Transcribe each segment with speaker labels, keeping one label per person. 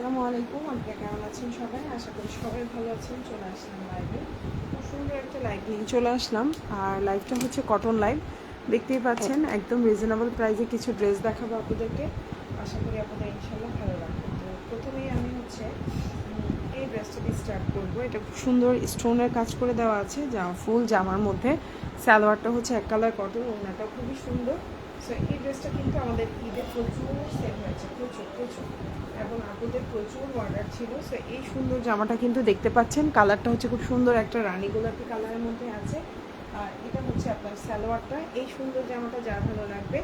Speaker 1: আসসালামু আলাইকুম আপনারা কেমন আছেন সবাই? আশা করি সবাই ভালো আছেন। চলে আসলাম লাইভে খুব সুন্দর একটা লাইভ নিয়ে চলে আসলাম। আর লাইভটা হচ্ছে কটন লাইভ দেখতেই পাচ্ছেন, একদম রিজনেবল প্রাইসে কিছু ড্রেস দেখাবো আপনাদেরকে। আশা করি আপনাদের ইনশাল্লাহ ভালো লাগবে। তো প্রথমেই আমি হচ্ছে এই ড্রেসটা দিয়ে স্টার্ট করব। এটা খুব সুন্দর স্টোনের কাজ করে দেওয়া আছে, যা ফুল জামার মধ্যে। সালোয়ারটা হচ্ছে এক কালার কটন ওনাটা খুবই সুন্দর। সো এই ড্রেসটা কিন্তু আমাদের ঈদে প্রচুর সেল হয়েছে, প্রচুর প্রচুর। এবং আপুদের প্রচুর অর্ডার ছিল সো এই সুন্দর জামাটা কিন্তু দেখতে পাচ্ছেন। কালারটা হচ্ছে খুব সুন্দর একটা রানী গোলাপি কালারের মধ্যে আছে। আর এটা হচ্ছে আপনার সালোয়ারটা। এই সুন্দর জামাটা যার ভালো লাগবে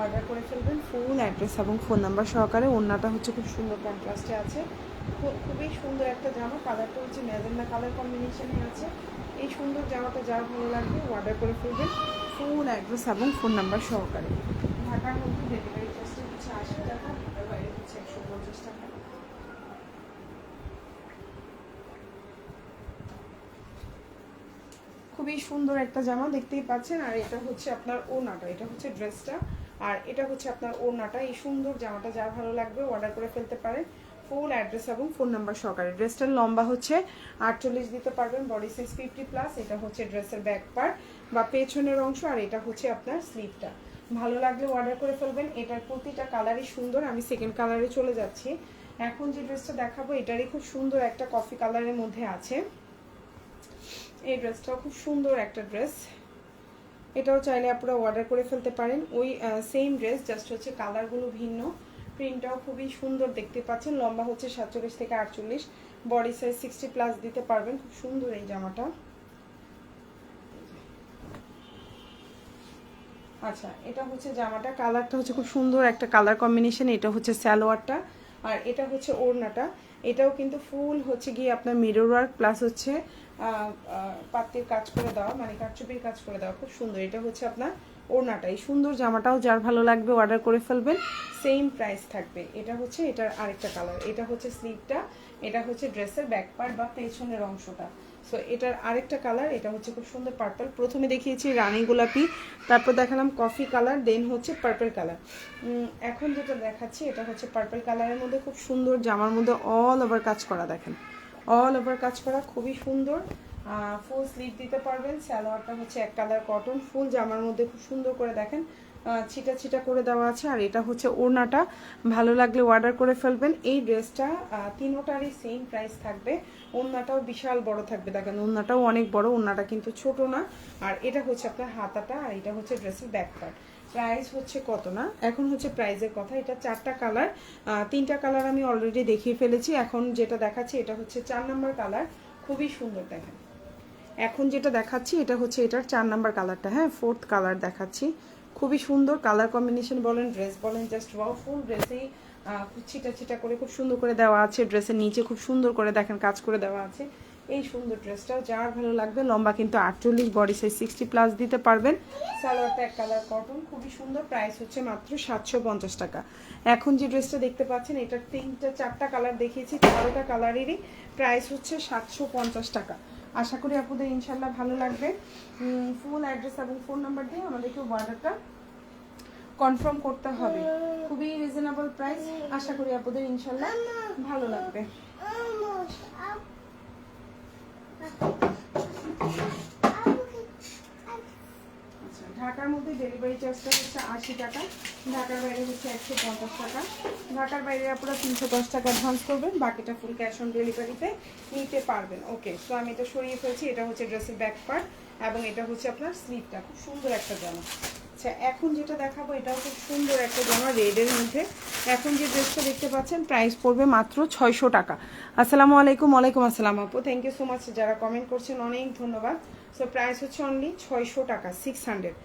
Speaker 1: অর্ডার করে ফেলবেন ফুল অ্যাড্রেস এবং ফোন নাম্বার সহকারে। ওড়নাটা হচ্ছে খুব সুন্দর কন্ট্রাস্টে আছে। খুবই সুন্দর একটা জামা। কালারটা হচ্ছে ম্যাজেন্ডা কালার কম্বিনেশনে আছে। এই সুন্দর জামাটা যার ভালো লাগবে অর্ডার করে ফেলবেন ফুল অ্যাড্রেস এবং ফোন নাম্বার সহকারে। ঢাকার মধ্যে ডেলিভারি চার্জটা হচ্ছে আশি টাকা ঢাকার বাইরে হচ্ছে একশো খুবই সুন্দর একটা জামা দেখতেই পাচ্ছেন, আর এটা হচ্ছে আপনার ওড়নাটা, এটা হচ্ছে ড্রেসটা, আর এটা হচ্ছে আপনার ওড়নাটা, এই সুন্দর জামাটা যা ভালো লাগবে অর্ডার করে ফেলতে পারেন ফুল অ্যাড্রেস এবং ফোন নাম্বার সহকারে। ড্রেসটার লম্বা হচ্ছে আটচল্লিশ দিতে পারবেন বডি সাইজ ফিফটি প্লাস এটা হচ্ছে ড্রেসের ব্যাক পার্ট বা পেছনের অংশ, আর এটা হচ্ছে আপনার স্লিভটা ভালো লাগলে অর্ডার করে ফেলবেন। এটার প্রতিটা কালারই সুন্দর। আমি সেকেন্ড কালারে চলে যাচ্ছি। এখন যে ড্রেসটা দেখাবো, এটারই খুব সুন্দর একটা কফি কালারের মধ্যে আছে। এই ড্রেসটাও খুব সুন্দর একটা ড্রেস এটাও চাইলে আপনারা অর্ডার করে ফেলতে পারেন। ওই সেম ড্রেস জাস্ট হচ্ছে কালারগুলো ভিন্ন। প্রিন্টটাও খুবই সুন্দর দেখতে পাচ্ছেন। লম্বা হচ্ছে সাতচল্লিশ থেকে আটচল্লিশ। বডি সাইজ সিক্সটি প্লাস দিতে পারবেন। খুব সুন্দর এই জামাটা। আচ্ছা এটা হচ্ছে জামাটা, কালারটা হচ্ছে খুব সুন্দর একটা কালার কম্বিনেশন এটা হচ্ছে স্যালোয়ারটা আর এটা হচ্ছে ওড়নাটা। এটাও কিন্তু ফুল হচ্ছে গিয়ে আপনার মিরর ওয়ার্ক প্লাস হচ্ছে পাত্তির কাজ করে দেওয়া মানে কারচুপির কাজ করে দেওয়া, খুব সুন্দর। এটা হচ্ছে আপনার ওড়নাটা। এই সুন্দর জামাটাও যার ভালো লাগবে অর্ডার করে ফেলবেন সেম প্রাইস থাকবে। এটা হচ্ছে, এটার আরেকটা কালার এটা হচ্ছে স্লিভটা এটা হচ্ছে ড্রেসের ব্যাক পার্ট বা পেছনের অংশটা। সো এটার আরেকটা কালার এটা হচ্ছে খুব সুন্দর পার্পল প্রথমে দেখিয়েছি রানী গোলাপি, তারপর দেখালাম কফি কালার দেন হচ্ছে পার্পল কালার এখন যেটা দেখাচ্ছি, এটা হচ্ছে পার্পল কালারের মধ্যে খুব সুন্দর জামার মধ্যে অল ওভার কাজ করা, দেখেন। অল ওভার কাজ করা, খুবই সুন্দর। ফুল স্লিভ দিতে পারবেন। স্যালোয়ারটা হচ্ছে এক কালার কটন ফুল জামার মধ্যে খুব সুন্দর করে দেখেন। ছিটা ছিটা করে দেওয়া আছে, আর এটা হচ্ছে ওড়নাটা। ভালো লাগলে অর্ডার করে ফেলবেন। এই ড্রেসটা তিনোটারই সেম প্রাইস থাকবে। ওড়নাটাও বিশাল বড় থাকবে। দেখেন, ওড়নাটাও অনেক বড়, ওড়নাটা কিন্তু ছোট না। আর এটা হচ্ছে আপনার হাতাটা, আর এটা হচ্ছে ড্রেসের ব্যাক পার্ট প্রাইস হচ্ছে কত না? এখন হচ্ছে প্রাইজের কথা। এটা চারটা কালার তিনটা কালার আমি অলরেডি দেখিয়ে ফেলেছি। এখন যেটা দেখাচ্ছি, এটা হচ্ছে চার নাম্বার কালার খুবই সুন্দর, দেখেন। এখন যেটা দেখাচ্ছি, এটা হচ্ছে এটার চার নাম্বার কালারটা হ্যাঁ ফোর্থ কালার দেখাচ্ছি। খুবই সুন্দর কালার কম্বিনেশন বলেন ড্রেস বলেন জাস্ট ওয়াও ফুল ড্রেসেই ছিটা ছিটা করে খুব সুন্দর করে দেওয়া আছে ড্রেসের নিচে খুব সুন্দর করে দেখেন কাজ করে দেওয়া আছে। এই সুন্দর ড্রেসটাও যার ভালো লাগবে, লম্বা কিন্তু আটচল্লিশ বডি সাইজ সিক্সটি প্লাস দিতে পারবেন। সালোয়ারটা এক কালার কটন খুবই সুন্দর প্রাইস হচ্ছে মাত্র সাতশো পঞ্চাশ টাকা। এখন যে ড্রেসটা দেখতে পাচ্ছেন, এটার তিনটা, চারটা কালার দেখিয়েছি, তেরোটা কালারেরই প্রাইস হচ্ছে সাতশো পঞ্চাশ টাকা। আশা করি আপনাদের ইনশাল্লাহ ভালো লাগবে। ফুল অ্যাড্রেস এবং ফোন নাম্বার দিয়ে আমাদেরকে অর্ডারটা কনফার্ম করতে হবে। খুবই রিজনেবল প্রাইস আশা করি আপনাদের ইনশাল্লাহ ভালো লাগবে আচ্ছা ঢাকার মধ্যে ডেলিভারি চার্জটা হচ্ছে আশি টাকা, ঢাকার বাইরে হচ্ছে একশো পঞ্চাশ টাকা। ঢাকার বাইরে আপনারা তিনশো দশ টাকা অ্যাডভান্স করবেন, বাকিটা ফুল ক্যাশ অন ডেলিভারিতে নিতে পারবেন। ওকে সো আমি এটা সরিয়ে ফেলছি, এটা হচ্ছে ড্রেসের ব্যাক পার্ট এবং এটা হচ্ছে আপনার স্লিভটা খুব সুন্দর একটা জামা। আচ্ছা এখন যেটা দেখাবো এটাও খুব সুন্দর একটা জামা রেডের মধ্যে। এখন যে ড্রেসটা দেখতে পাচ্ছেন প্রাইস পড়বে মাত্র ছয়শো টাকা। আসসালামু আলাইকুম, ওয়ালাইকুম আসসালাম আপু থ্যাংক ইউ সো মাচ যারা কমেন্ট করছেন, অনেক ধন্যবাদ। সো প্রাইস হচ্ছে অনলি ছয়শো টাকা সিক্স হান্ড্রেড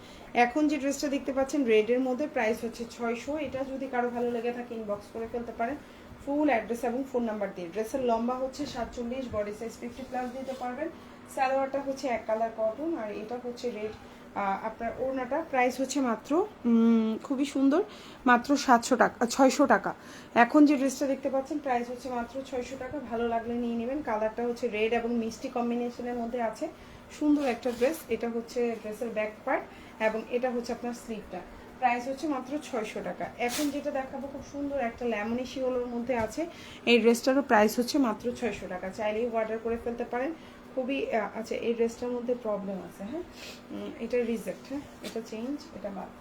Speaker 1: এখন যে ড্রেসটা দেখতে পাচ্ছেন রেডের মধ্যে প্রাইস হচ্ছে ছয়শো। এটা যদি কারও ভালো লেগে থাকে ইনবক্স করে ফেলতে পারেন। ফুল অ্যাড্রেস এবং ফোন নাম্বার দিয়ে। ড্রেসের লম্বা হচ্ছে সাতচল্লিশ বডি সাইজ ফিফটি প্লাস দিতে পারবেন। সালোয়ারটা হচ্ছে এক কালার কটন আর এটা হচ্ছে রেড আপনার ওড়নাটা প্রাইস হচ্ছে মাত্র খুবই সুন্দর, মাত্র সাতশো টাকা ছয়শো টাকা। এখন যে ড্রেসটা দেখতে পাচ্ছেন প্রাইস হচ্ছে মাত্র ছয়শো টাকা। ভালো লাগলে নিয়ে নেবেন। কালারটা হচ্ছে রেড এবং মিষ্টি কম্বিনেশনের মধ্যে আছে। সুন্দর একটা ড্রেস এটা হচ্ছে ড্রেসের ব্যাক পার্ট এবং এটা হচ্ছে আপনার স্লিপটা। প্রাইস হচ্ছে মাত্র ছয়শো টাকা। এখন যেটা দেখাবো, খুব সুন্দর একটা ল্যামনি শিওলোর মধ্যে আছে। এই ড্রেসটারও প্রাইস হচ্ছে মাত্র ছয়শো টাকা। চাইলেই অর্ডার করে ফেলতে পারেন। খুবই আচ্ছা এই ড্রেসটার মধ্যে প্রবলেম আছে হ্যাঁ? এটা রিজেক্ট হ্যাঁ? এটা চেঞ্জ এটা বাদ।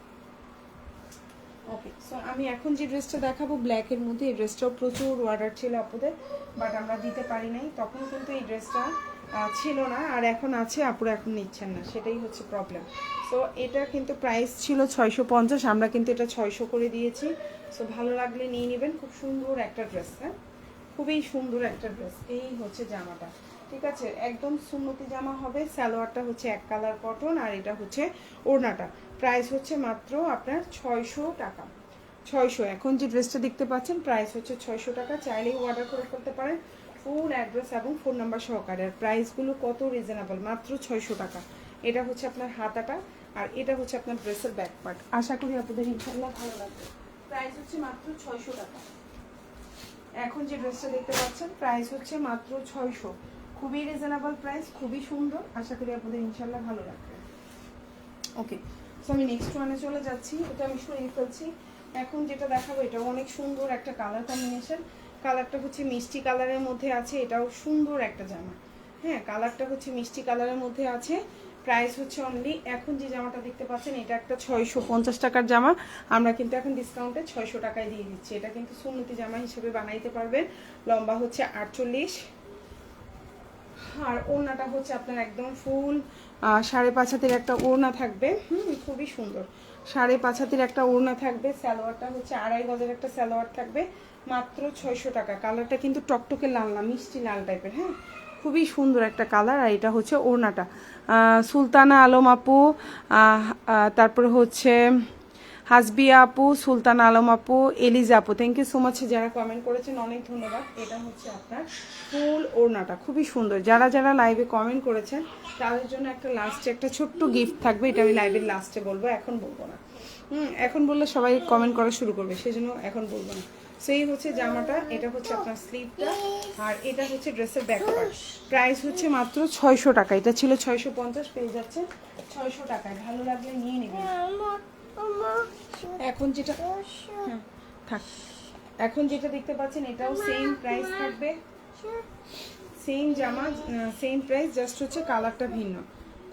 Speaker 1: ওকে সো আমি এখন যে ড্রেসটা দেখাবো ব্ল্যাকের মধ্যে, এই ড্রেসটাও প্রচুর অর্ডার ছিল আপুদের বাট আমরা দিতে পারি নাই। তখন কিন্তু এই ড্রেসটা ছিল না, আর এখন আছে, আপুরা এখন নিচ্ছেন না। সেটাই হচ্ছে প্রবলেম সো এটা কিন্তু প্রাইস ছিল ছয়শো পঞ্চাশ, আমরা কিন্তু এটা ছয়শো করে দিয়েছি। সো ভালো লাগলে নিয়ে নেবেন, খুব সুন্দর একটা ড্রেস হ্যাঁ? খুবই সুন্দর একটা ড্রেস এই হচ্ছে জামাটা। ঠিক আছে, একদম সুন্নতি জামা হবে, সালোয়ারটা হচ্ছে এক কালার কটন আর এটা হচ্ছে ওড়নাটা। প্রাইস হচ্ছে মাত্র আপনার ছয়শো টাকা। ছয়শো, এখন যে ড্রেসটা দেখতে পাচ্ছেন প্রাইস হচ্ছে ছয়শো টাকা। চাইলেই অর্ডার করে করতে পারেন ফুল অ্যাড্রেস এবং ফোন নাম্বার সহকারে। আর প্রাইসগুলো কত রিজনেবল মাত্র ছয়শো টাকা। এটা হচ্ছে আপনার হাতাটা। আর এটা হচ্ছে আপনার ড্রেসের ব্যাক পার্ট আশা করি আপনাদের ইনশাল্লাহ ভালো লাগবে। প্রাইস হচ্ছে মাত্র ছয়শো টাকা। এখন যে ড্রেসটা দেখতে পাচ্ছেন প্রাইস হচ্ছে মাত্র ছয়শো। খুবই রিজনেবল প্রাইস খুবই সুন্দর। আশা করি আপনাদের ইনশাল্লাহ ভালো লাগবে। ওকে সো আমি নেক্সট ওয়ানে চলে যাচ্ছি। এটা আমি সরিয়ে ফেলছি। এখন যেটা দেখাবো, এটাও অনেক সুন্দর একটা কালার কম্বিনেশন কালারটা হচ্ছে মিষ্টি কালারের মধ্যে আছে, এটাও সুন্দর একটা জামা। হ্যাঁ কালারটা হচ্ছে মিষ্টি কালারের মধ্যে আছে। প্রাইস হচ্ছে অনলি এখন যে জামাটা দেখতে পাচ্ছেন, এটা একটা ছয়শো পঞ্চাশ টাকার জামা। আমরা কিন্তু এখন ডিসকাউন্টে ছয়শো টাকায় দিয়ে দিচ্ছি। এটা কিন্তু সুন্নতি জামা হিসেবে বানাইতে পারবেন। লম্বা হচ্ছে আটচল্লিশ। আর ওড়নাটা হচ্ছে আপনার একদম ফুল সাড়ে পাঁচ হাতের একটা ওড়না থাকবে। হুম, খুবই সুন্দর। সাড়ে পাঁচ হাতের একটা ওড়না থাকবে। সালোয়ারটা হচ্ছে আড়াই গজের একটা সালোয়ার থাকবে। মাত্র ছয়শো টাকা। কালারটা কিন্তু টকটকে লাল না, মিষ্টি লাল টাইপের হ্যাঁ? খুবই সুন্দর একটা কালার, আর এটা হচ্ছে ওড়নাটা। সুলতানা আলম আপু তারপরে হচ্ছে হাসবিয়া আপু, সুলতানা আলম আপু, এলিজা আপু। থ্যাংক ইউ সো মাচ যারা কমেন্ট করেছেন, অনেক ধন্যবাদ। এটা হচ্ছে আপনার ফুল ওড়নাটা, খুবই সুন্দর। যারা যারা লাইভে কমেন্ট করেছেন, তাদের জন্য একটা লাস্টে একটা ছোট্ট গিফট থাকবে। এটা আমি লাইভের লাস্টে বলব, এখন বলব না। হুম, এখন বললে সবাই কমেন্ট করা শুরু করবে, সেজন্য এখন বলব না। সেই হচ্ছে জামাটা এটা হচ্ছে আপনার স্লিভটা আর এটা হচ্ছে ড্রেসের ব্যাক প্রাইস হচ্ছে মাত্র ছয়শো টাকা এটা ছিল ছয়শো পঞ্চাশ পেয়ে যাচ্ছে ছয়শো টাকায়। ভালো লাগলে নিয়ে নেবেন। এখন যেটা হ্যাঁ, থাক। এখন যেটা দেখতে পাচ্ছেন এটাও সেম প্রাইস থাকবে। সেম জামা সেম প্রাইস জাস্ট হচ্ছে কালারটা ভিন্ন।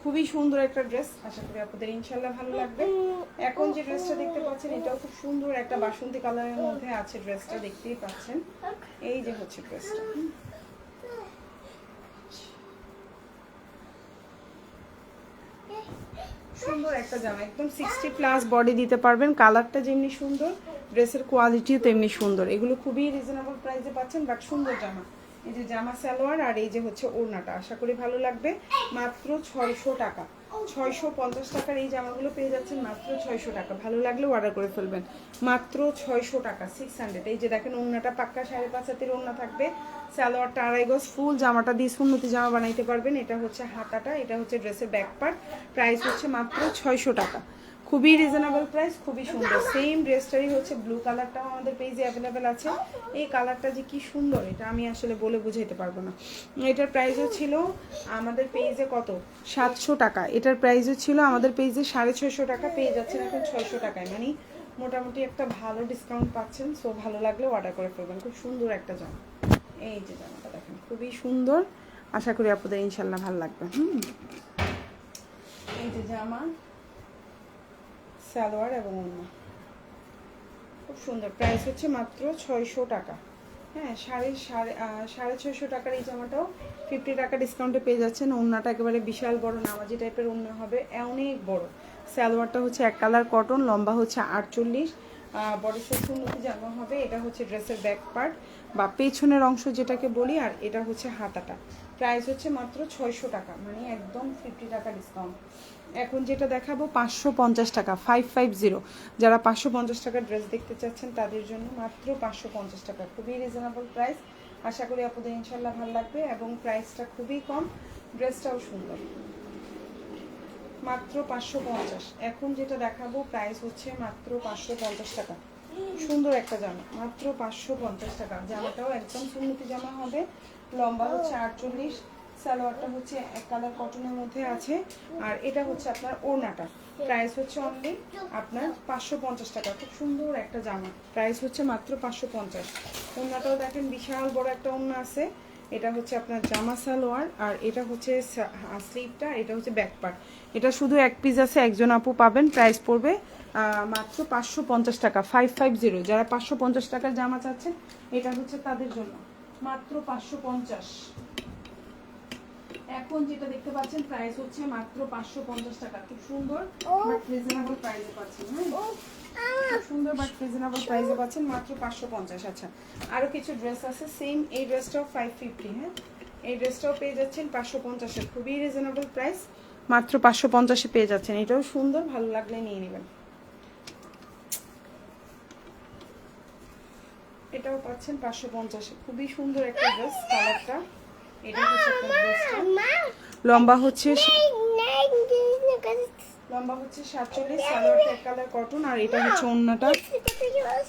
Speaker 1: খুবই সুন্দর একটা ড্রেস আশা করি আপনাদের ইনশাল্লাহ ভালো লাগবে। এখন যে ড্রেসটা দেখতে পাচ্ছেন, এটাও খুব সুন্দর একটা বাসন্তী কালারের মধ্যে আছে ড্রেসটা দেখতেই পাচ্ছেন। এই যে হচ্ছে ড্রেসটা সুন্দর একটা জামা, একদম সিক্সটি প্লাস বডি দিতে পারবেন। কালারটা যেমনি সুন্দর ড্রেসের কোয়ালিটিও তেমনি সুন্দর। এগুলো খুবই রিজনেবল প্রাইসে পাচ্ছেন বাট সুন্দর জামা। এই যে জামা সালোয়ার আর এই যে হচ্ছে ওড়নাটা, আশা করি ভালো লাগবে। মাত্র ছয়শো টাকা। ছয়শো পঞ্চাশ টাকার এই জামাগুলো পেয়ে যাচ্ছেন মাত্র ছয়শো টাকা। ভালো লাগলে অর্ডার করে ফেলবেন। মাত্র ছয়শো টাকা সিক্স হান্ড্রেড এই যে দেখেন ওড়নাটা পাক্কা সাড়ে পাঁচ হাতের ওড়না থাকবে। সালোয়ারটা আড়াই গজ ফুল জামাটা দিয়ে সুন্নতি জামা বানাইতে পারবেন। এটা হচ্ছে হাতাটা, এটা হচ্ছে ড্রেসের ব্যাক পার্ট প্রাইস হচ্ছে মাত্র ছয়শো টাকা। খুবই রিজনেবল প্রাইস খুবই সুন্দর। সেম ড্রেসটারই হচ্ছে ব্লু কালারটাও আমাদের পেজে অ্যাভেলেবেল আছে। এই কালারটা যে কি সুন্দর, এটা আমি আসলে বলে বুঝাইতে পারব না। এটার প্রাইসও ছিল আমাদের পেজে কত? সাতশো টাকা। এটার প্রাইসও ছিল আমাদের পেজে সাড়ে ছয়শো টাকা, পেয়ে যাচ্ছেন এখন ছয়শো টাকায়। মানে মোটামুটি একটা ভালো ডিসকাউন্ট পাচ্ছেন সো ভালো লাগলে অর্ডার করে ফেলবেন। খুব সুন্দর একটা জামা। এই যে জামাটা দেখেন, খুবই সুন্দর। আশা করি আপনাদের ইনশাল্লাহ ভালো লাগবে। হুম। এই যে জামা সালোয়ার এবং ওড়না। খুব সুন্দর। প্রাইস হচ্ছে মাত্র ছয়শো টাকা। হ্যাঁ সাড়ে সাড়ে সাড়ে ছয়শো টাকার এই জামাটাও ফিফটি টাকা ডিসকাউন্টে পেয়ে যাচ্ছেন। ওড়নাটা একেবারে বিশাল বড়, নামাজি টাইপের ওড়না হবে। অনেক বড়। সালোয়ারটা হচ্ছে এক কালার কটন লম্বা হচ্ছে আটচল্লিশ। বডি সাইজ উন্নতি জামা হবে। এটা হচ্ছে ড্রেসের ব্যাক পার্ট বা পেছনের অংশ যেটাকে বলি, আর এটা হচ্ছে হাতাটা। প্রাইস হচ্ছে মাত্র ছয়শো টাকা। মানে একদম ফিফটি টাকা ডিসকাউন্ট এখন যেটা দেখাবো, পাঁচশো পঞ্চাশ টাকা ফাইভ ফাইভ জিরো যারা পাঁচশো পঞ্চাশ টাকার ড্রেস দেখতে চাচ্ছেন, তাদের জন্য মাত্র পাঁচশো পঞ্চাশ টাকা। খুবই রিজনেবল প্রাইস আশা করি আপনাদের ইনশাল্লাহ ভালো লাগবে এবং প্রাইসটা খুবই কম। ড্রেসটাও সুন্দর। মাত্র পাঁচশো পঞ্চাশ। এখন যেটা দেখাবো প্রাইস হচ্ছে মাত্র পাঁচশো পঞ্চাশ টাকা। সুন্দর একটা জামা। মাত্র পাঁচশো পঞ্চাশ টাকা। জামাটাও একদম সুন্নতি জামা হবে। লম্বা হচ্ছে আটচল্লিশ। সালোয়ারটা হচ্ছে এক কালার কটনের মধ্যে আছে। আর এটা হচ্ছে আপনার ওড়নাটা। প্রাইস হচ্ছে অনলি আপনার পাঁচশো পঞ্চাশ টাকা। খুব সুন্দর একটা জামা। প্রাইস হচ্ছে মাত্র পাঁচশো পঞ্চাশ। ওড়নাটাও দেখেন বিশাল বড় একটা ওড়না আছে। এটা হচ্ছে আপনার জামা সালোয়ার। আর এটা হচ্ছে স্লিভটা এটা হচ্ছে ব্যাক পার্ট এটা শুধু এক পিস আছে, একজন আপু পাবেন। প্রাইস পড়বে মাত্র পাঁচশো পঞ্চাশ টাকা। ফাইভ ফাইভ জিরো যারা পাঁচশো পঞ্চাশ টাকার জামা চাচ্ছেন, এটা হচ্ছে তাদের জন্য। মাত্র পাঁচশো পঞ্চাশ। এখন যেটা দেখতে পাচ্ছেন প্রাইস হচ্ছে মাত্র পাঁচশো পঞ্চাশ টাকা। খুব সুন্দর বাট রিজনেবল প্রাইসে পাচ্ছেন হ্যাঁ? সুন্দর বাট রিজনেবল প্রাইসে পাচ্ছেন মাত্র পাঁচশো পঞ্চাশ। আচ্ছা আরও কিছু ড্রেস আছে সেম এই ড্রেসটাও ফাইভ ফিফটি হ্যাঁ? এই ড্রেসটাও পেয়ে যাচ্ছেন পাঁচশো পঞ্চাশে খুবই রিজনেবল প্রাইস মাত্র পাঁচশো পঞ্চাশে পেয়ে যাচ্ছেন। এটাও সুন্দর ভালো লাগলে নিয়ে নেবেন। এটাও পাচ্ছেন পাঁচশো পঞ্চাশে খুবই সুন্দর একটা ড্রেস কালারটা এটা হচ্ছে লম্বা হচ্ছে লম্বা হচ্ছে সাতচল্লিশ সালোয়ারটা এক কালার কটন আর এটা হচ্ছে অন্যটা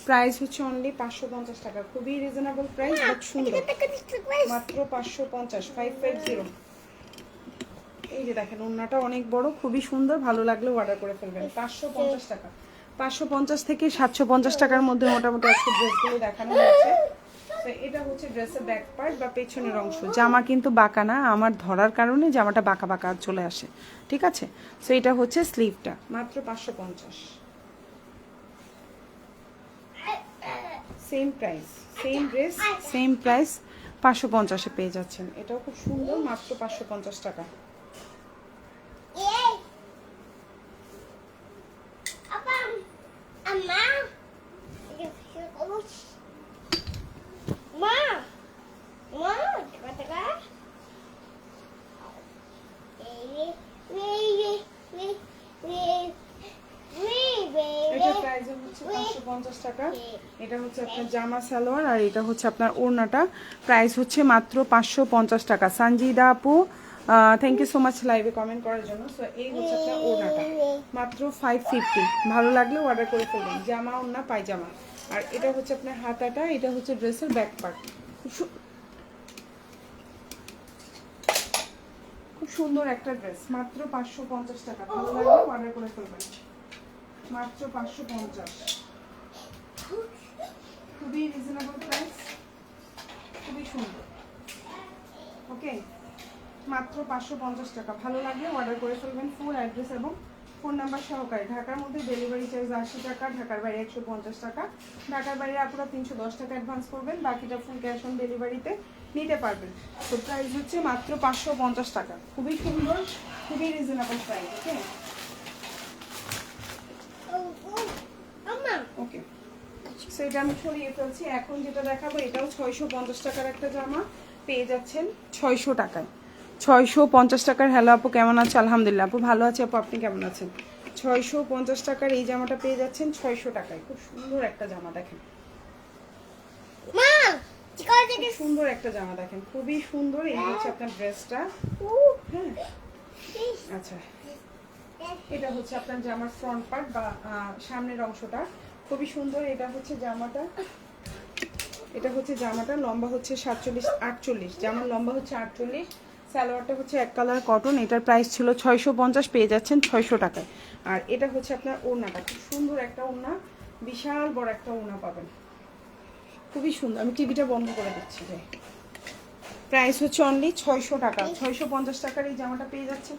Speaker 1: প্রাইস হচ্ছে অনলি পাঁচশো পঞ্চাশ টাকা। খুবই রিজনেবল প্রাইস বাট সুন্দর। মাত্র পাঁচশো পঞ্চাশ ফাইভ ফাইভ জিরো এই যে দেখেন ওড়নাটা অনেক বড় খুবই সুন্দর ভালো লাগলে অর্ডার করে ফেলবেন। পাঁচশো পঞ্চাশ টাকা। পাঁচশো পঞ্চাশ থেকে সাতশো পঞ্চাশ টাকার মধ্যে মোটামুটি আজকে ড্রেসগুলো দেখানো হয়েছে। এটা হচ্ছে ড্রেসের ব্যাক পার্ট বা পেছনের অংশ। জামা কিন্তু বাঁকা না, আমার ধরার কারণে জামাটা বাঁকা বাঁকা চলে আসে। ঠিক আছে? তো এটা হচ্ছে স্লিভটা মাত্র পাঁচশো পঞ্চাশ। Same price same dress same price পাঁচশো পঞ্চাশে পেয়ে যাচ্ছেন। এটাও খুব সুন্দর, মাত্র পাঁচশো পঞ্চাশ টাকা। এটা প্রাইস হচ্ছে পাঁচশো পঞ্চাশ টাকা। এটা হচ্ছে আপনার জামা সালোয়ার আর এটা হচ্ছে আপনার ওড়নাটা। প্রাইস হচ্ছে মাত্র পাঁচশো পঞ্চাশ টাকা। সঞ্জিদা আপু থ্যাংক ইউ সো মাচ লাইভে কমেন্ট করার জন্য। সো এই হচ্ছে আপনার ওড়নাটা। মাত্র ফাইভ ফিফটি ভালো লাগলে অর্ডার করে ফেলবেন। জামা ওড়না পায়জামা। আর এটা হচ্ছে আপনার হাতাটা এটা হচ্ছে ড্রেসের ব্যাক পার্ট খুব খুব সুন্দর একটা ড্রেস মাত্র পাঁচশো পঞ্চাশ টাকা। ভালো লাগলে অর্ডার করে ফেলবেন। মাত্র পাঁচশো পঞ্চাশ। খুবই রিজনেবল প্রাইস খুবই সুন্দর। ওকে মাত্র পাঁচশো পঞ্চাশ টাকা। ভালো লাগলে অর্ডার করে ফেলবেন ফুল অ্যাড্রেস এবং ফোন নাম্বার সহকারে। ঢাকার মধ্যে ডেলিভারি চার্জ আশি টাকা ঢাকার বাইরে একশো পঞ্চাশ টাকা। ঢাকার বাইরে আপনারা তিনশো দশ টাকা অ্যাডভান্স করবেন বাকিটা ফুল ক্যাশ অন ডেলিভারিতে নিতে পারবেন। তো প্রাইস হচ্ছে মাত্র পাঁচশো পঞ্চাশ টাকা। খুবই সুন্দর খুবই reasonable price okay okay so এটা আমি সরিয়ে ফেলছি। এখন যেটা দেখাবো এটাও ছয়শো পঞ্চাশ টাকার একটা জামা। পেয়ে যাচ্ছেন ছয়শো টাকায়। ছয়শো পঞ্চাশ টাকার হ্যালো আপু কেমন আছে? আলহামদুলিল্লাহ আপু ভালো আছে আপু আপনি কেমন আছেন? ছয়শো পঞ্চাশ টাকার এই জামাটা পেয়ে যাচ্ছেন ছয়শো টাকায়। খুব সুন্দর একটা জামা দেখেন। সুন্দর একটা জামা দেখেন। খুবই সুন্দর এই হচ্ছে আপনার ড্রেসটা। হ্যাঁ। আচ্ছা। এটা হচ্ছে আপনার জামার ফ্রন্ট পার্ট বা সামনের অংশটা। খুবই সুন্দর, এটা হচ্ছে জামাটা। এটা হচ্ছে জামাটা, লম্বা হচ্ছে সাতচল্লিশ, আটচল্লিশ। জামার লম্বা হচ্ছে আটচল্লিশ, সালোয়ারটা হচ্ছে এক কালার কটন। এটার প্রাইস ছিল ছয়শো পঞ্চাশ, পেয়ে যাচ্ছেন ছয়শো টাকায়। আর এটা হচ্ছে আপনার ওড়নাটা, খুব সুন্দর একটা ওড়না, বিশাল বড় একটা ওড়না পাবেন। খুবই সুন্দর, আমি টিভিটা বন্ধ করে দিচ্ছি যে প্রাইস হচ্ছে অনলি ছয়শো টাকা, ছয়শো পঞ্চাশ টাকার এই জামাটা পেয়ে যাচ্ছেন।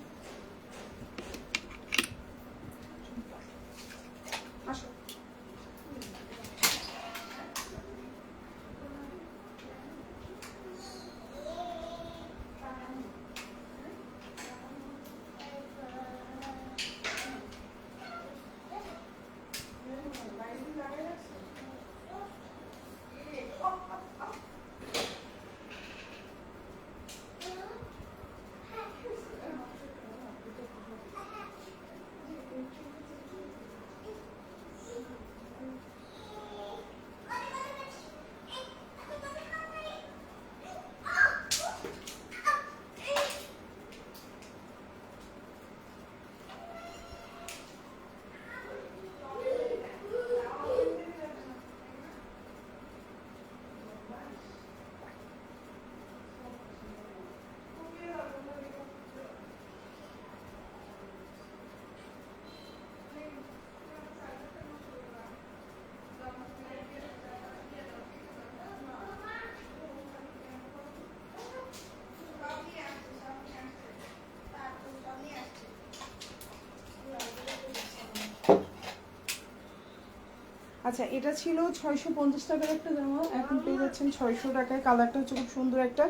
Speaker 1: আচ্ছা এটা ছিল ছয়শো পঞ্চাশ টাকার একটা জামা। এখন পেয়ে যাচ্ছেন ছয়শো টাকায়। কালারটা হচ্ছে খুব সুন্দর একটা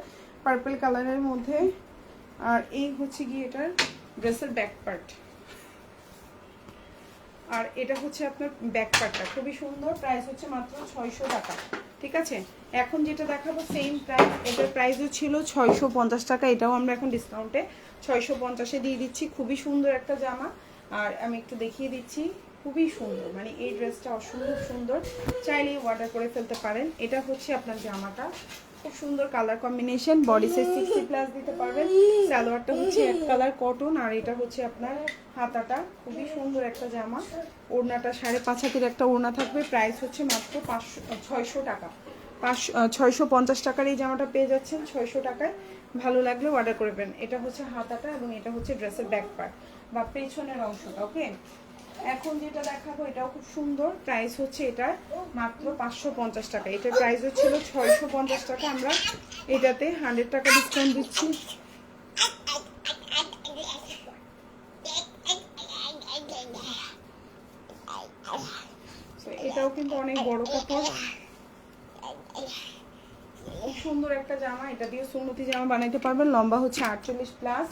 Speaker 1: পার্পল কালারের মধ্যে। আর এই হচ্ছে গিয়ে এটার ড্রেসের ব্যাক পার্ট আর এটা হচ্ছে আপনার ব্যাক পার্টটা খুবই সুন্দর। প্রাইস হচ্ছে মাত্র ছয়শো টাকা। ঠিক আছে? এখন যেটা দেখাবো সেম প্রাইস এটার প্রাইসও ছিল ছয়শো পঞ্চাশ টাকা। এটাও আমরা এখন ডিসকাউন্টে ছয়শো পঞ্চাশে দিয়ে দিচ্ছি। খুবই সুন্দর একটা জামা। আর আমি একটু দেখিয়ে দিচ্ছি। খুবই সুন্দর। মানে এই ড্রেসটা অসম্ভব সুন্দর। চাইলেই অর্ডার করে ফেলতে পারেন। এটা হচ্ছে আপনার জামাটা। খুব সুন্দর colour combination body size sixty plus দিতে পারবেন। সালোয়ারটা হচ্ছে এক কালার কটন আর এটা হচ্ছে আপনার হাতাটা। খুবই সুন্দর একটা জামা। ওড়নাটা সাড়ে পাঁচ হাতের একটা ওড়না থাকবে। প্রাইস হচ্ছে মাত্র পাঁচশো, ছয়শো টাকা। পাঁচশো ছয়শো পঞ্চাশ টাকার এই জামাটা পেয়ে যাচ্ছেন ছয়শো টাকায়। ভালো লাগলে অর্ডার করবেন এটা হচ্ছে হাতাটা এবং এটা হচ্ছে ড্রেসের ব্যাক পার্ট বা পেছনের অংশটা ওকে এখন যেটা দেখাবো, এটাও খুব সুন্দর। প্রাইস হচ্ছে এটার মাত্র পাঁচশো পঞ্চাশ টাকা। এটার প্রাইস ছিল ছয়শো পঞ্চাশ টাকা। আমরা এটাতে হান্ড্রেড টাকা ডিসকাউন্ট দিচ্ছি। এটাও কিন্তু অনেক বড় কাপড়। সুন্দর একটা জামা। এটা দিয়ে সুন্নতি জামা বানাইতে পারবেন। লম্বা হচ্ছে আটচল্লিশ প্লাস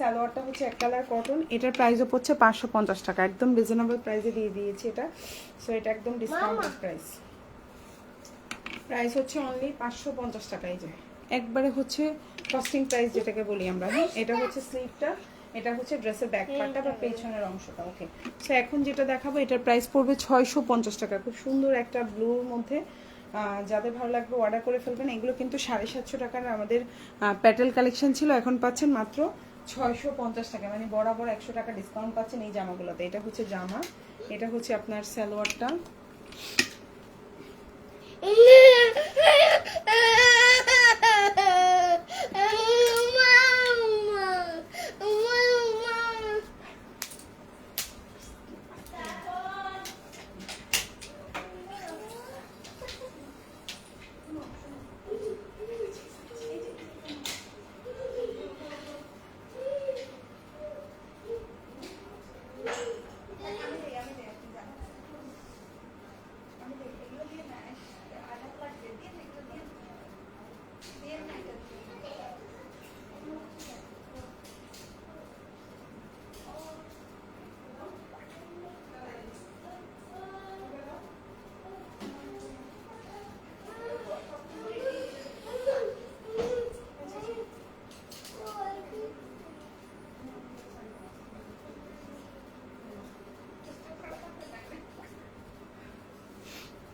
Speaker 1: সালোয়ারটা হচ্ছে এক কালার কটন। এটার প্রাইসও পড়ছে পাঁচশো পঞ্চাশ টাকা। একদম রিজনেবল প্রাইসে দিয়ে দিয়েছি এটা। সো এটা একদম ডিসকাউন্টেড প্রাইস প্রাইস হচ্ছে অনলি পাঁচশো পঞ্চাশ টাকা এই যে। একবারে হচ্ছে কস্টিং প্রাইস যেটাকে বলি আমরা হ্যাঁ? এটা হচ্ছে স্লিপটা এটা হচ্ছে ড্রেসের ব্যাক পার্টটা বা পেছনের অংশটা ওকে সো এখন যেটা দেখাবো এটার প্রাইস পড়বে ছয়শো পঞ্চাশ টাকা। খুব সুন্দর একটা ব্লুর মধ্যে যাদের ভালো লাগবে অর্ডার করে ফেলবেন। এগুলো কিন্তু সাড়ে সাতশো টাকার আমাদের প্যাটেল কালেকশন ছিল এখন পাচ্ছেন মাত্র ছয়শো পঞ্চাশ টাকা মানে বরাবর একশো টাকা ডিসকাউন্ট পাচ্ছেন এই জামাগুলোতে এটা হচ্ছে জামা এটা হচ্ছে আপনার সালোয়ারটা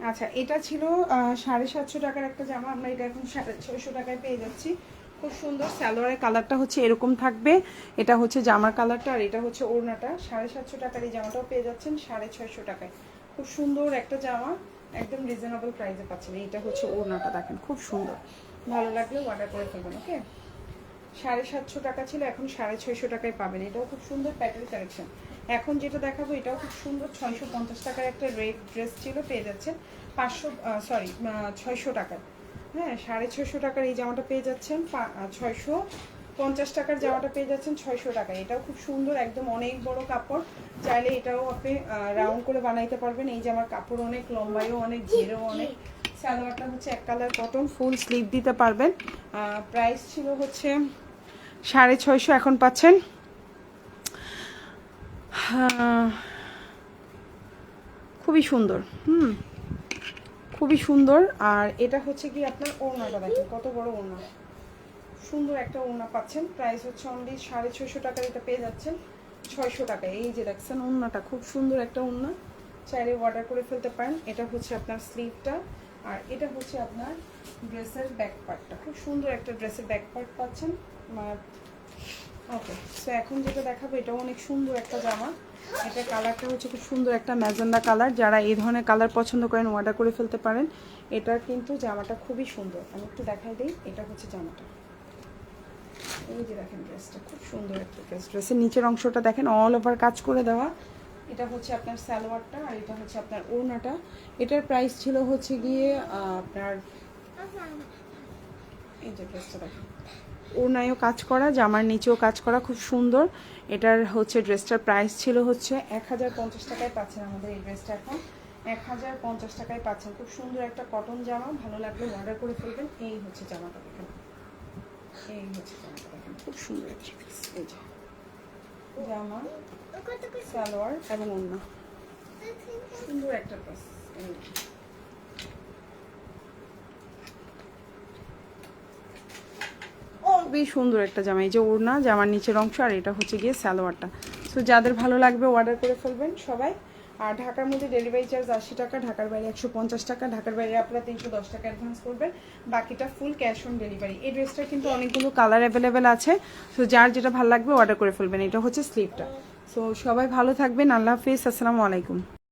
Speaker 1: আচ্ছা এটা ছিল সাড়ে সাতশো টাকার একটা জামা। আমরা এটা এখন সাড়ে ছয়শো টাকায় পেয়ে যাচ্ছি। খুব সুন্দর স্যালোয়ারের কালারটা হচ্ছে এরকম থাকবে। এটা হচ্ছে জামার কালারটা আর এটা হচ্ছে ওড়নাটা। সাড়ে সাতশো টাকার এই জামাটাও পেয়ে যাচ্ছেন সাড়ে ছয়শো টাকায়। খুব সুন্দর একটা জামা, একদম রিজনেবল প্রাইসে পাচ্ছেন। এইটা হচ্ছে ওড়নাটা, দেখেন, খুব সুন্দর। ভালো লাগলে অর্ডার করে ফেলবেন ওকে সাড়ে সাতশো টাকা ছিল, এখন সাড়ে ছয়শো টাকায় পাবেন। এটাও খুব সুন্দর প্যাটার্ন কালেকশন এখন যেটা দেখাবো, এটাও খুব সুন্দর, ছয়শো পঞ্চাশ টাকার একটা রেড ড্রেস ছিল, পেয়ে যাচ্ছেন পাঁচশো সরি ছয়শো টাকার। হ্যাঁ সাড়ে ছয়শো টাকার এই জামাটা পেয়ে যাচ্ছেন ছয়শো পঞ্চাশ টাকার জামাটা পেয়ে যাচ্ছেন ছয়শো টাকায় এটাও খুব সুন্দর, একদম অনেক বড় কাপড়। চাইলে এটাও আপনি রাউন্ড করে বানাইতে পারবেন। এই জামার কাপড় অনেক লম্বাইও, অনেক ঘেরেও, অনেক সালোয়ারটা হচ্ছে এক কালার কটন ফুল স্লিভ দিতে পারবেন। প্রাইস ছিল হচ্ছে সাড়ে ছয়শো এখন পাচ্ছেন। খুবই সুন্দর, হুম, খুবই সুন্দর। আর এটা হচ্ছে কি আপনার ওড়নাটা দেখেন, কত বড় ওড়না। সুন্দর একটা ওড়না পাচ্ছেন প্রাইস হচ্ছে অনলি সাড়ে ছয়শো টাকার এটা পেয়ে যাচ্ছেন, ছয়শো টাকায়। এই যে দেখছেন ওড়নাটা, খুব সুন্দর একটা ওড়না। চাইলে অর্ডার করে ফেলতে পারেন। এটা হচ্ছে আপনার স্লিভটা আর এটা হচ্ছে আপনার ড্রেসের ব্যাক পার্টটা খুব সুন্দর একটা ড্রেসের ব্যাক পার্ট পাচ্ছেন। ওকে সো এখন যেটা দেখাবো, এটাও অনেক সুন্দর একটা জামা। এটা কালারটা হচ্ছে খুব সুন্দর একটা ম্যাজেন্ডা কালার যারা এই ধরনের কালার পছন্দ করেন অর্ডার করে ফেলতে পারেন। এটা কিন্তু জামাটা খুবই সুন্দর। আমি একটু দেখাই দিই, এটা হচ্ছে জামাটা। এই যে দেখেন ড্রেসটা খুব সুন্দর একটা ড্রেস ড্রেসের নিচের অংশটা দেখেন অল ওভার কাজ করে দেওয়া। এটা হচ্ছে আপনার সালোয়ারটা আর এটা হচ্ছে আপনার ওড়নাটা। এটার প্রাইস ছিল হচ্ছে গিয়ে আপনার এই যে ড্রেসটা দেখেন। ওড়নায়ও কাজ করা, জামার নিচেও কাজ করা, খুব সুন্দর। এটার হচ্ছে ড্রেসটার প্রাইস ছিল হচ্ছে এক হাজার পঞ্চাশ টাকায় পাচ্ছেন আমাদের এই ড্রেসটা এখন। এক হাজার পঞ্চাশ টাকায় পাচ্ছেন। খুব সুন্দর একটা কটন জামা, ভালো লাগলে অর্ডার করে ফেলবেন। এই হচ্ছে জামাটা এই হচ্ছে জামাটা খুব সুন্দর জামা, সালোয়ার এবং ওড়না। সুন্দর একটা পিস খুবই সুন্দর একটা জামা, এই যে ওড়না, জামার নিচের অংশ, আর এটা হচ্ছে গিয়ে সালোয়ারটা। সো যাদের ভালো লাগবে অর্ডার করে ফেলবেন সবাই। আর ঢাকার মধ্যে ডেলিভারি চার্জ আশি টাকা, ঢাকার বাইরে একশো পঞ্চাশ টাকা, ঢাকার বাইরে আপনারা তিনশো দশ টাকা অ্যাডভান্স করবেন। বাকিটা ফুল ক্যাশ অন ডেলিভারি এই ড্রেসটা কিন্তু অনেকগুলো কালার অ্যাভেলেবেল আছে। সো যার যেটা ভালো লাগবে অর্ডার করে ফেলবেন। এটা হচ্ছে স্লিপটা সো সবাই ভালো থাকবেন। আল্লাহ হাফিজ। আসসালামু আলাইকুম।